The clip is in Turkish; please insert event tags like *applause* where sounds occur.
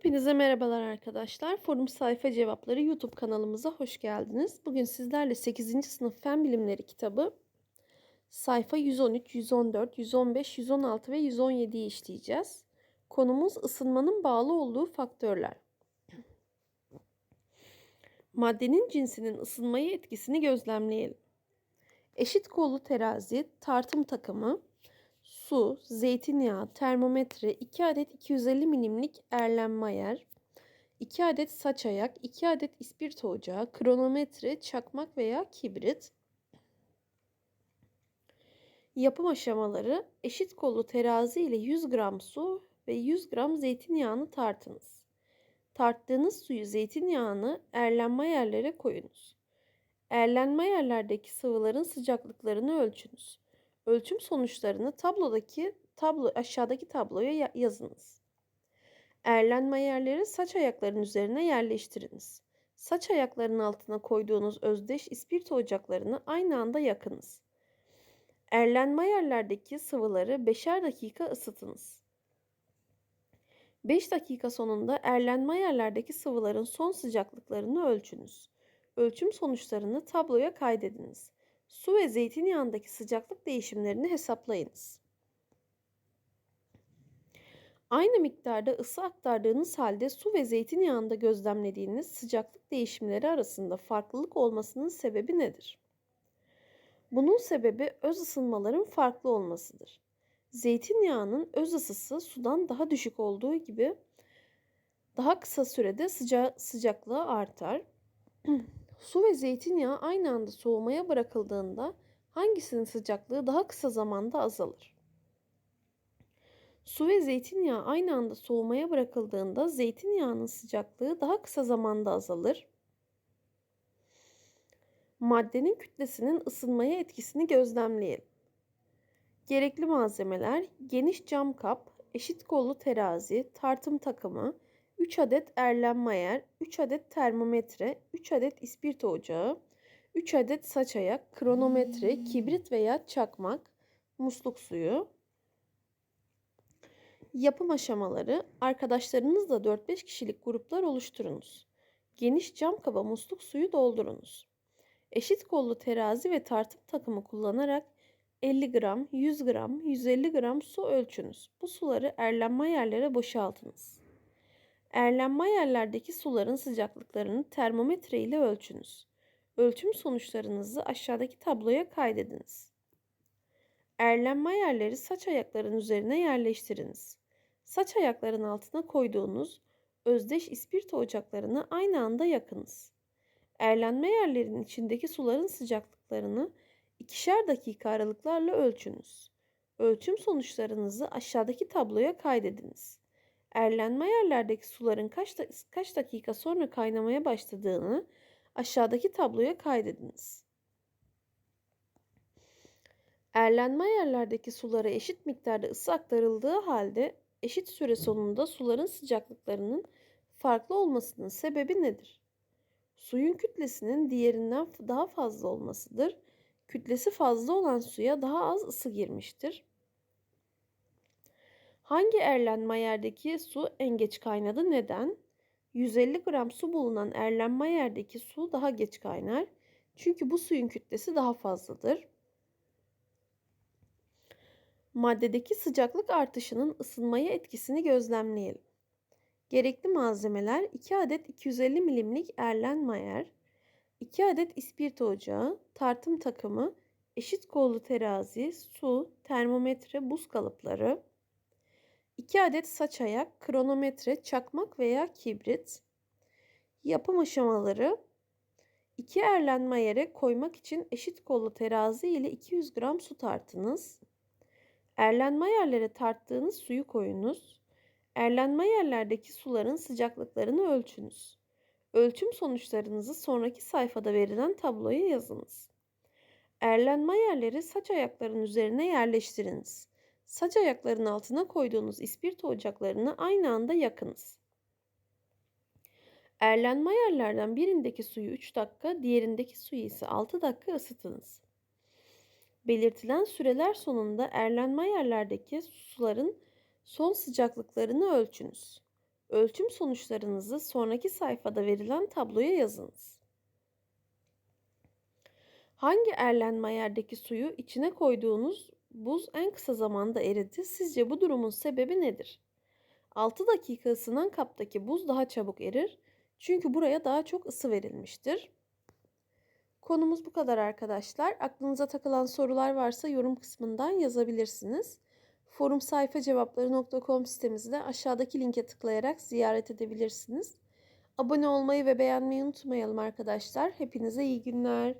Hepinize merhabalar arkadaşlar. Forum Sayfa Cevapları YouTube kanalımıza hoş geldiniz. Bugün sizlerle 8. sınıf Fen Bilimleri kitabı sayfa 113, 114, 115, 116 ve 117'yi işleyeceğiz. Konumuz ısınmanın bağlı olduğu faktörler. Maddenin cinsinin ısınmaya etkisini gözlemleyelim. Eşit kollu terazi, tartım takımı, su, zeytinyağı, termometre, 2 adet 250 milimlik Erlenmeyer, 2 adet saç ayak, 2 adet ispirto ocağı, kronometre, çakmak veya kibrit. Yapım aşamaları eşit kollu terazi ile 100 gram su ve 100 gram zeytinyağını tartınız. Tarttığınız suyu zeytinyağını erlenme yerlere koyunuz. Erlenme yerlerdeki sıvıların sıcaklıklarını ölçünüz. Ölçüm sonuçlarını tablodaki tablo aşağıdaki tabloya yazınız. Erlenme yerleri saç ayaklarının üzerine yerleştiriniz. Saç ayaklarının altına koyduğunuz özdeş ispirto ocaklarını aynı anda yakınız. Erlenme yerlerdeki sıvıları 5'er dakika ısıtınız. 5 dakika sonunda erlenme yerlerdeki sıvıların son sıcaklıklarını ölçünüz. Ölçüm sonuçlarını tabloya kaydediniz. Su ve zeytinyağındaki sıcaklık değişimlerini hesaplayınız. Aynı miktarda ısı aktardığınız halde su ve zeytinyağında gözlemlediğiniz sıcaklık değişimleri arasında farklılık olmasının sebebi nedir? Bunun sebebi öz ısınmaların farklı olmasıdır. Zeytinyağının öz ısısı sudan daha düşük olduğu gibi daha kısa sürede sıca sıcaklığı artar. *clears throat* Su ve zeytinyağı aynı anda soğumaya bırakıldığında hangisinin sıcaklığı daha kısa zamanda azalır? Su ve zeytinyağı aynı anda soğumaya bırakıldığında zeytinyağının sıcaklığı daha kısa zamanda azalır. Maddenin kütlesinin ısınmaya etkisini gözlemleyelim. Gerekli malzemeler geniş cam kap, eşit kollu terazi, tartım takımı, 3 adet Erlenmeyer, 3 adet termometre, 3 adet ispirto ocağı, 3 adet saç ayak, kronometre, kibrit veya çakmak, musluk suyu. Yapım aşamaları arkadaşlarınızla 4-5 kişilik gruplar oluşturunuz. Geniş cam kaba musluk suyu doldurunuz. Eşit kollu terazi ve tartım takımı kullanarak 50 gram, 100 gram, 150 gram su ölçünüz. Bu suları erlenme yerlere boşaltınız. Erlenme yerlerdeki suların sıcaklıklarını termometre ile ölçünüz. Ölçüm sonuçlarınızı aşağıdaki tabloya kaydediniz. Erlenme yerleri saç ayakların üzerine yerleştiriniz. Saç ayakların altına koyduğunuz özdeş ispirto ocaklarını aynı anda yakınız. Erlenme yerlerinin içindeki suların sıcaklıklarını ikişer dakika aralıklarla ölçünüz. Ölçüm sonuçlarınızı aşağıdaki tabloya kaydediniz. Erlenme yerlerdeki suların kaç, da, kaç dakika sonra kaynamaya başladığını aşağıdaki tabloya kaydediniz. Erlenme yerlerdeki sulara eşit miktarda ısı aktarıldığı halde eşit süre sonunda suların sıcaklıklarının farklı olmasının sebebi nedir? Suyun kütlesinin diğerinden daha fazla olmasıdır. Kütlesi fazla olan suya daha az ısı girmiştir. Hangi erlenme yerdeki su en geç kaynadı? Neden? 150 gram su bulunan erlenme yerdeki su daha geç kaynar. Çünkü bu suyun kütlesi daha fazladır. Maddedeki sıcaklık artışının ısınmaya etkisini gözlemleyelim. Gerekli malzemeler 2 adet 250 milimlik Erlenmeyer, 2 adet ispirto ocağı, tartım takımı, eşit kollu terazi, su, termometre, buz kalıpları, 2 adet saç ayak, kronometre, çakmak veya kibrit. Yapım aşamaları 2 erlenme yere koymak için eşit kollu terazi ile 200 gram su tartınız. Erlenme yerlere tarttığınız suyu koyunuz. Erlenme yerlerdeki suların sıcaklıklarını ölçünüz. Ölçüm sonuçlarınızı sonraki sayfada verilen tabloya yazınız. Erlenme yerleri saç ayaklarının üzerine yerleştiriniz. Saç ayaklarının altına koyduğunuz ispirto ocaklarını aynı anda yakınız. Erlenme yerlerden birindeki suyu 3 dakika, diğerindeki suyu ise 6 dakika ısıtınız. Belirtilen süreler sonunda erlenme yerlerdeki suların son sıcaklıklarını ölçünüz. Ölçüm sonuçlarınızı sonraki sayfada verilen tabloya yazınız. Hangi Erlenmeyer'deki suyu içine koyduğunuz buz en kısa zamanda eridi? Sizce bu durumun sebebi nedir? 6 dakika ısınan kaptaki buz daha çabuk erir. Çünkü buraya daha çok ısı verilmiştir. Konumuz bu kadar arkadaşlar. Aklınıza takılan sorular varsa yorum kısmından yazabilirsiniz. Forum sayfa cevapları.com sitemizi aşağıdaki linke tıklayarak ziyaret edebilirsiniz. Abone olmayı ve beğenmeyi unutmayalım arkadaşlar. Hepinize iyi günler.